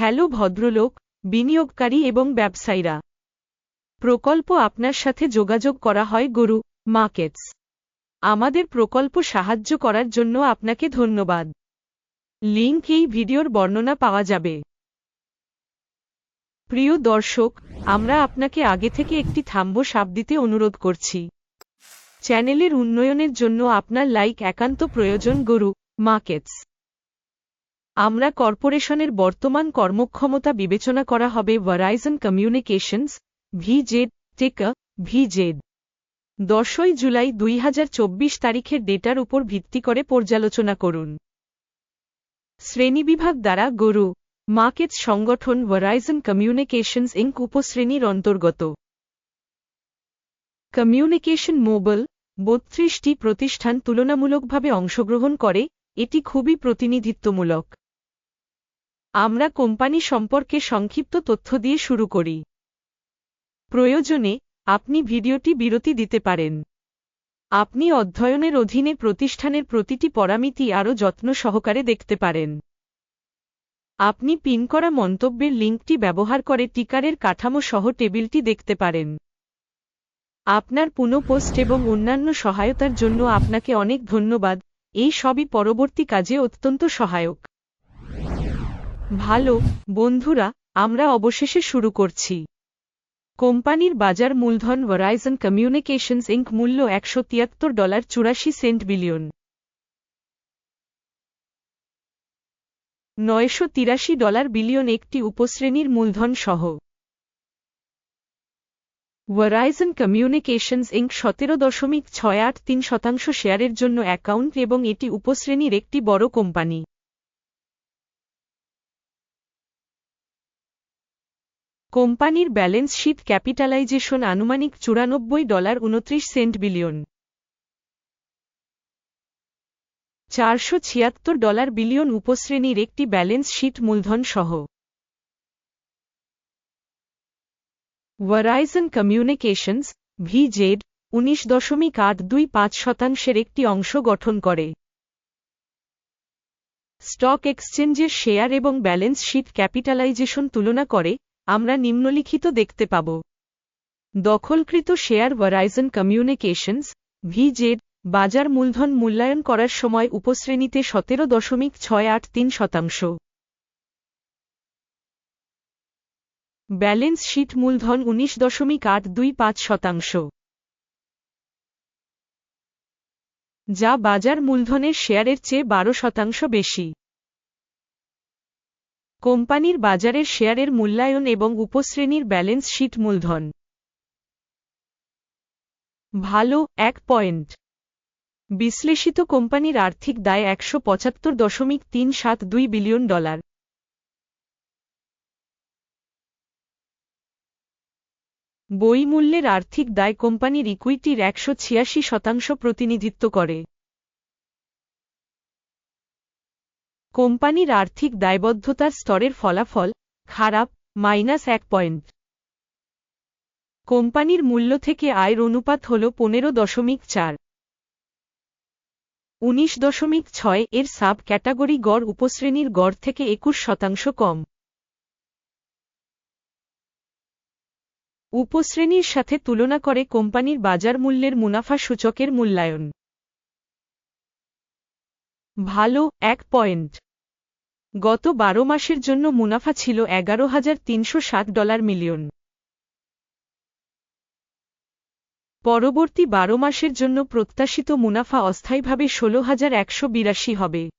Hello ভদ্রলোক, বিনিয়োগকারী এবং ব্যবসায়ীরা। প্রকল্প আপনার সাথে যোগাযোগ করা হয়, গরু, মার্কেটস। আমাদের প্রকল্প সাহায্য করার জন্য আপনাকে ধন্যবাদ। লিঙ্ক এই ভিডিওর বর্ণনা পাওয়া যাবে। প্রিয় দর্শক, আমরা আপনাকে আগে থেকে একটি থাম্ব সাপ দিতে অনুরোধ করছি। চ্যানেলের উন্নয়নের জন্য আপনার লাইক একান্ত প্রয়োজন, গরু, মার্কেটস। আমরা কর্পোরেশনের বর্তমান কর্মক্ষমতা বিবেচনা করা হবে ভরাইজন কমিউনিকেশনস ভিজেড টেকা ভিজেড দশই জুলাই দুই হাজার চব্বিশ তারিখের ডেটার উপর ভিত্তি করে পর্যালোচনা করুন। শ্রেণীবিভাগ দ্বারা গরু মার্কেটস সংগঠন ভরাইজন কমিউনিকেশনস ইঙ্ক উপশ্রেণীর অন্তর্গত। কমিউনিকেশন মোবাইল বত্রিশটি প্রতিষ্ঠান তুলনামূলকভাবে অংশগ্রহণ করে, এটি খুবই প্রতিনিধিত্বমূলক। আমরা কোম্পানি সম্পর্কে সংক্ষিপ্ত তথ্য দিয়ে শুরু করি। প্রয়োজনে আপনি ভিডিওটি বিরতি দিতে পারেন। আপনি অধ্যয়নের অধীনে প্রতিষ্ঠানের প্রতিটি পরামিতি আরও যত্ন সহকারে দেখতে পারেন। আপনি পিন করা মন্তব্যের লিঙ্কটি ব্যবহার করে টিকারের কাঠামো সহ টেবিলটি দেখতে পারেন। আপনার পুনঃপোস্ট এবং অন্যান্য সহায়তার জন্য আপনাকে অনেক ধন্যবাদ। এই সবই পরবর্তী কাজে অত্যন্ত সহায়ক। ভালো, বন্ধুরা, আমরা অবশেষে শুরু করছি। কোম্পানির বাজার মূলধন ভরাইজন কমিউনিকেশনস ইঙ্ক মূল্য একশো তিয়াত্তর ডলার চুরাশি সেন্ট বিলিয়ন। নয়শো তিরাশি ডলার বিলিয়ন একটি উপশ্রেণীর মূলধন সহ। ভরাইজন কমিউনিকেশনস ইঙ্ক সতেরো দশমিক ছয় আট তিন শতাংশ শেয়ারের জন্য অ্যাকাউন্ট এবং এটি উপশ্রেণীর একটি বড় কোম্পানি। কোম্পানির ব্যালেন্স শিট ক্যাপিটালাইজেশন আনুমানিক চুরানব্বই ডলার উনত্রিশ সেন্ট বিলিয়ন। চারশো ছিয়াত্তর ডলার বিলিয়ন উপশ্রেণীর একটি ব্যালেন্স শীট মূলধন সহ। ভরাইজন কমিউনিকেশনস ভিজেড উনিশ দশমিক আট দুই পাঁচ শতাংশের একটি অংশ গঠন করে। স্টক এক্সচেঞ্জের শেয়ার এবং ব্যালেন্স শীট ক্যাপিটালাইজেশন তুলনা করে আমরা নিম্নলিখিত দেখতে পাব। দখলকৃত শেয়ার ভরাইজন কমিউনিকেশনস ভিজেড বাজার মূলধন মূল্যায়ন করার সময় উপশ্রেণীতে সতেরো দশমিক ছয় আট তিন শতাংশ। ব্যালেন্স শীট মূলধন উনিশ দশমিক আট দুই পাঁচ শতাংশ। যা বাজার মূলধনের শেয়ারের চেয়ে বারো শতাংশ বেশি। কোম্পানির বাজারের শেয়ারের মূল্যায়ন এবং উপশ্রেণীর ব্যালেন্স শীট মূলধন। ভালো, এক পয়েন্ট। বিশ্লেষিত কোম্পানির আর্থিক দায় একশো পঁচাত্তর দশমিক তিন সাত দুই বিলিয়ন ডলার। বই মূল্যের আর্থিক দায় কোম্পানির ইকুইটির একশো ছিয়াশি শতাংশ প্রতিনিধিত্ব করে। কোম্পানির আর্থিক দায়বদ্ধতার স্তরের ফলাফল খারাপ, মাইনাস এক পয়েন্ট। কোম্পানির মূল্য থেকে আয়ের অনুপাত হল পনেরো দশমিক চার। উনিশ দশমিক ছয় এর সাব ক্যাটাগরি গড় উপশ্রেণীর গড় থেকে একুশ শতাংশ কম। উপশ্রেণীর সাথে তুলনা করে কোম্পানির বাজার মূল্যের মুনাফা সূচকের মূল্যায়ন। ভালো, এক পয়েন্ট। গত বারো মাসের জন্য মুনাফা ছিল এগারো হাজার তিনশো সাত ডলার মিলিয়ন। পরবর্তী বারো মাসের জন্য প্রত্যাশিত মুনাফা অস্থায়ীভাবে ষোলো হাজার একশো বিরাশি হবে।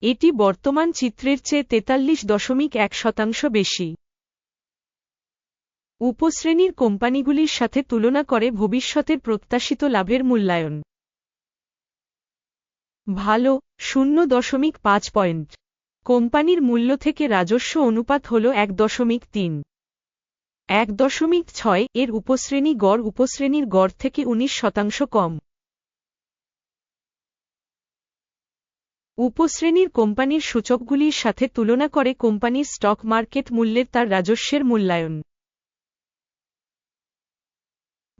এটি বর্তমান চিত্রের চেয়ে তেতাল্লিশ দশমিক এক শতাংশ বেশি। উপশ্রেণীর কোম্পানিগুলির সাথে তুলনা করে ভবিষ্যতের প্রত্যাশিত লাভের মূল্যায়ন। ভালো, শূন্য দশমিক পাঁচ পয়েন্ট। কোম্পানির মূল্য থেকে রাজস্ব অনুপাত হল এক দশমিক তিন। এক দশমিক ছয় এর উপশ্রেণী গড় উপশ্রেণীর গড় থেকে উনিশ শতাংশ কম। উপশ্রেণীর কোম্পানির সূচকগুলির সাথে তুলনা করে কোম্পানির স্টক মার্কেট মূল্যের তার রাজস্বের মূল্যায়ন।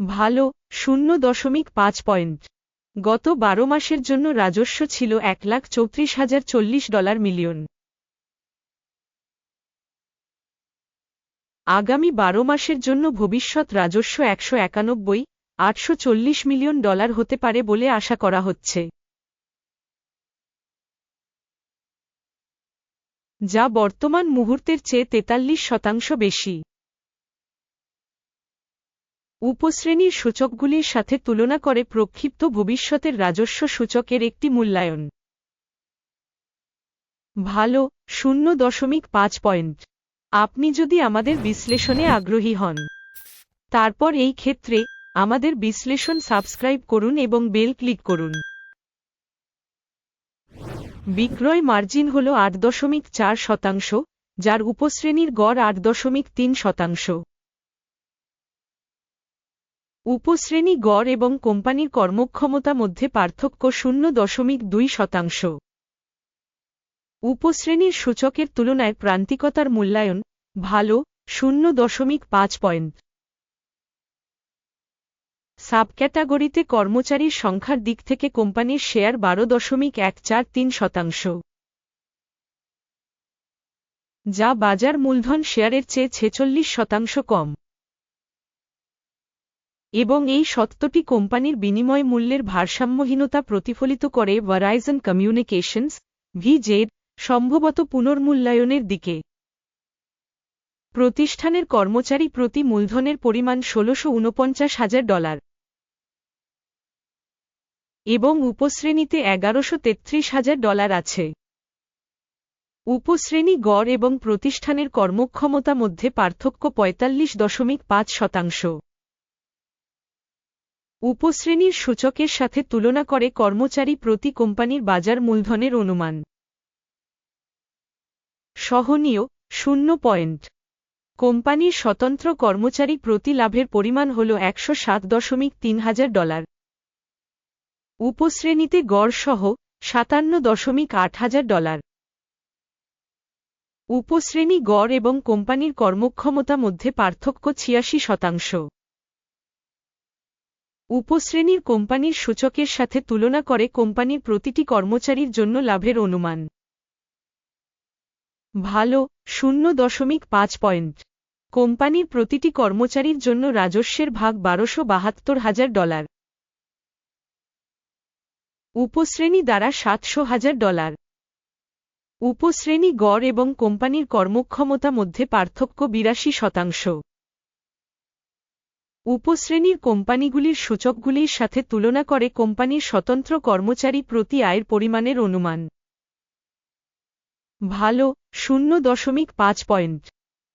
ভালো, শূন্য দশমিক পাঁচ পয়েন্ট। গত বারো মাসের জন্য রাজস্ব ছিল এক লাখ চৌত্রিশ হাজার চল্লিশ ডলার মিলিয়ন। আগামী বারো মাসের জন্য ভবিষ্যৎ রাজস্ব একশো একানব্বই, আটশো চল্লিশ মিলিয়ন ডলার হতে পারে বলে আশা করা হচ্ছে। যা বর্তমান মুহূর্তের চেয়ে তেতাল্লিশ শতাংশ বেশি। উপশ্রেণীর সূচকগুলির সাথে তুলনা করে প্রক্ষিপ্ত ভবিষ্যতের রাজস্ব সূচকের একটি মূল্যায়ন। ভালো, শূন্য দশমিক পাঁচ পয়েন্ট। আপনি যদি আমাদের বিশ্লেষণে আগ্রহী হন। তারপর এই ক্ষেত্রে আমাদের বিশ্লেষণ সাবস্ক্রাইব করুন এবং বেল ক্লিক করুন। বিক্রয় মার্জিন হল আট দশমিক চার শতাংশ, যার উপশ্রেণীর গড় আট দশমিক তিন শতাংশ। উপশ্রেণী গড় এবং কোম্পানির কর্মক্ষমতা মধ্যে পার্থক্য শূন্য দশমিক দুই শতাংশ। উপশ্রেণীর সূচকের তুলনায় প্রান্তিকতার মূল্যায়ন ভালো, শূন্য দশমিক পাঁচ পয়েন্ট। সাবক্যাটাগরিতে কর্মচারীর সংখ্যার দিক থেকে কোম্পানির শেয়ার বারো দশমিক এক চার তিন শতাংশ। যা বাজার মূলধন শেয়ারের চেয়ে ছেচল্লিশ শতাংশ কম। এবং এই সত্যটি কোম্পানির বিনিময় মূল্যের ভারসাম্যহীনতা প্রতিফলিত করে ভারাইজন কমিউনিকেশনস ভিজেড সম্ভবত পুনর্মূল্যায়নের দিকে। প্রতিষ্ঠানের কর্মচারী প্রতি মূলধনের পরিমাণ ষোলশো উনপঞ্চাশ হাজার ডলার। এবং উপশ্রেণীতে এগারোশো তেত্রিশ হাজার ডলার আছে। উপশ্রেণী গড় এবং প্রতিষ্ঠানের কর্মক্ষমতা মধ্যে পার্থক্য পঁয়তাল্লিশ দশমিক পাঁচ শতাংশ। উপশ্রেণীর সূচকের সাথে তুলনা করে কর্মচারী প্রতি কোম্পানির বাজার মূলধনের অনুমান। সহনীয়, শূন্য পয়েন্ট। কোম্পানির স্বতন্ত্র কর্মচারী প্রতি লাভের পরিমাণ হল একশো সাত দশমিক তিন হাজার ডলার। উপশ্রেণীতে গড় সহ সাতান্ন দশমিক আট হাজার ডলার। উপশ্রেণী গড় এবং কোম্পানির কর্মক্ষমতা মধ্যে পার্থক্য ছিয়াশি শতাংশ। উপশ্রেণীর কোম্পানির সূচকের সাথে তুলনা করে কোম্পানির প্রতিটি কর্মচারীর জন্য লাভের অনুমান। ভালো, শূন্য দশমিক পাঁচ পয়েন্ট। কোম্পানির প্রতিটি কর্মচারীর জন্য রাজস্বের ভাগ বারোশো বাহাত্তর হাজার ডলার। উপশ্রেণী দ্বারা সাতশো হাজার ডলার। উপশ্রেণী গড় এবং কোম্পানির কর্মক্ষমতা মধ্যে পার্থক্য বিরাশি শতাংশ। উপশ্রেণীর কোম্পানিগুলির সূচকগুলির সাথে তুলনা করে কোম্পানির স্বতন্ত্র কর্মচারী প্রতি আয়ের পরিমাণের অনুমান। ভালো, শূন্য দশমিক পাঁচ পয়েন্ট।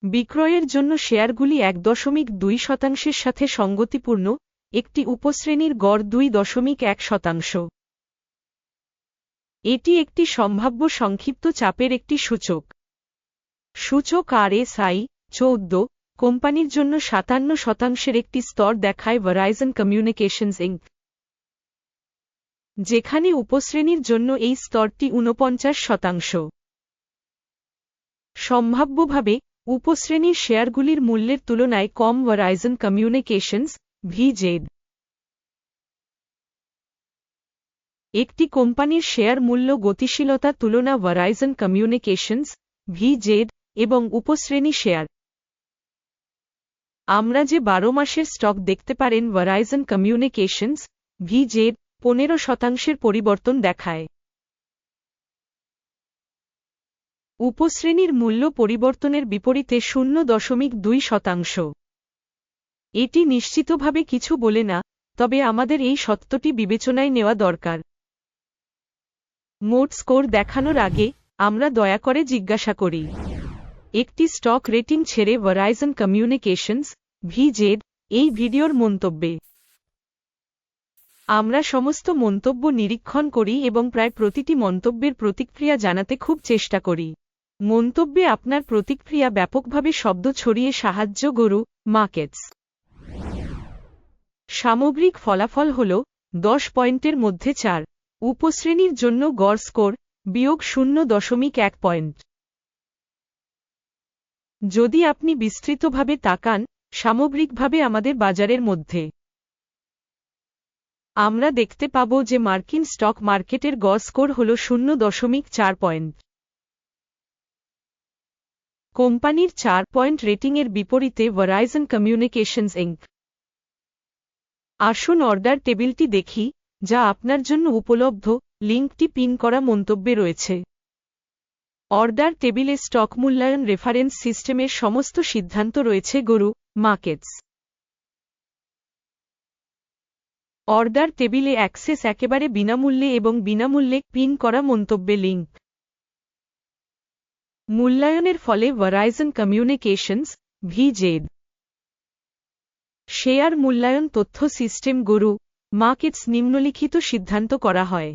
বিক্রয়ের জন্য শেয়ারগুলি এক দশমিক দুই শতাংশের সাথে সঙ্গতিপূর্ণ, একটি উপশ্রেণীর গড় দুই দশমিক এক শতাংশ। এটি একটি সম্ভাব্য সংক্ষিপ্ত চাপের একটি সূচক। সূচক আর এস আই চৌদ্দ কোম্পানির জন্য সাতান্ন শতাংশের একটি স্তর দেখায় ভরাইজন কমিউনিকেশনস ইঙ্ক যেখানে উপশ্রেণীর জন্য এই স্তরটি ঊনপঞ্চাশ শতাংশ। সম্ভাব্যভাবে, উপশ্রেণীর শেয়ারগুলির মূল্যের তুলনায় কম ভরাইজন কমিউনিকেশনস ভিজেড একটি কোম্পানির শেয়ার মূল্য গতিশীলতা তুলনা ভরাইজন কমিউনিকেশনস ভিজেড এবং উপশ্রেণী শেয়ার। আমরা যে বারো মাসের স্টক দেখতে পারেন ভরাইজন কমিউনিকেশনস ভিজেড পনেরো শতাংশের পরিবর্তন দেখায়। উপশ্রেণীর মূল্য পরিবর্তনের বিপরীতে শূন্য দশমিক দুই শতাংশ। এটি নিশ্চিতভাবে কিছু বলে না, তবে আমাদের এই সত্যটি বিবেচনায় নেওয়া দরকার। মোট স্কোর দেখানোর আগে আমরা দয়া করে জিজ্ঞাসা করি। একটি স্টক রেটিং ছেড়ে ভরাইজন কমিউনিকেশনস ভিজেড এই ভিডিওর মন্তব্যে। আমরা সমস্ত মন্তব্য নিরীক্ষণ করি এবং প্রায় প্রতিটি মন্তব্যের প্রতিক্রিয়া জানাতে খুব চেষ্টা করি। মন্তব্যে আপনার প্রতিক্রিয়া ব্যাপকভাবে শব্দ ছড়িয়ে সাহায্য গরু, মার্কেটস। সামগ্রিক ফলাফল হল দশ পয়েন্টের মধ্যে চার। উপশ্রেণীর জন্য গড় স্কোর, বিয়োগ শূন্য দশমিক এক পয়েন্ট। যদি আপনি বিস্তৃতভাবে তাকান, সামগ্রিকভাবে আমাদের বাজারের মধ্যে। আমরা দেখতে পাব যে মার্কিন স্টক মার্কেটের গড় স্কোর হল শূন্য দশমিক চার পয়েন্ট। কোম্পানির চার পয়েন্ট রেটিংয়ের বিপরীতে ভরাইজন কমিউনিকেশনস ইঙ্ক আসুন অর্ডার টেবিলটি দেখি, যা আপনার জন্য উপলব্ধ, লিঙ্কটি পিন করা মন্তব্যে রয়েছে। অর্ডার টেবিলে স্টক মূল্যায়ন রেফারেন্স সিস্টেমের সমস্ত সিদ্ধান্ত রয়েছে, গরু, মার্কেটস। অর্ডার টেবিলে অ্যাক্সেস একেবারে বিনামূল্যে এবং বিনামূল্যে পিন করা মন্তব্যে লিঙ্ক। মূল্যায়নের ফলে ভরাইজন কমিউনিকেশনস ভিজেড শেয়ার মূল্যায়ন তথ্য সিস্টেম, গরু, মার্কেটস নিম্নলিখিত সিদ্ধান্ত করা হয়।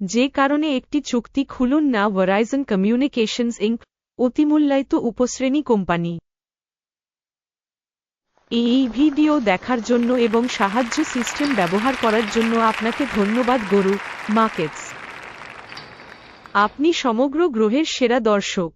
যে কারণে একটি চুক্তি খুলুন না ভরাইজন কমিউনিকেশনস ইঙ্ক অতিমূল্যায়িত উপশ্রেণী কোম্পানি। এই ভিডিও দেখার জন্য এবং সাহায্য সিস্টেম ব্যবহার করার জন্য আপনাকে ধন্যবাদ, গরু মার্কেটস আপনি সমগ্র গ্রহের সেরা দর্শক।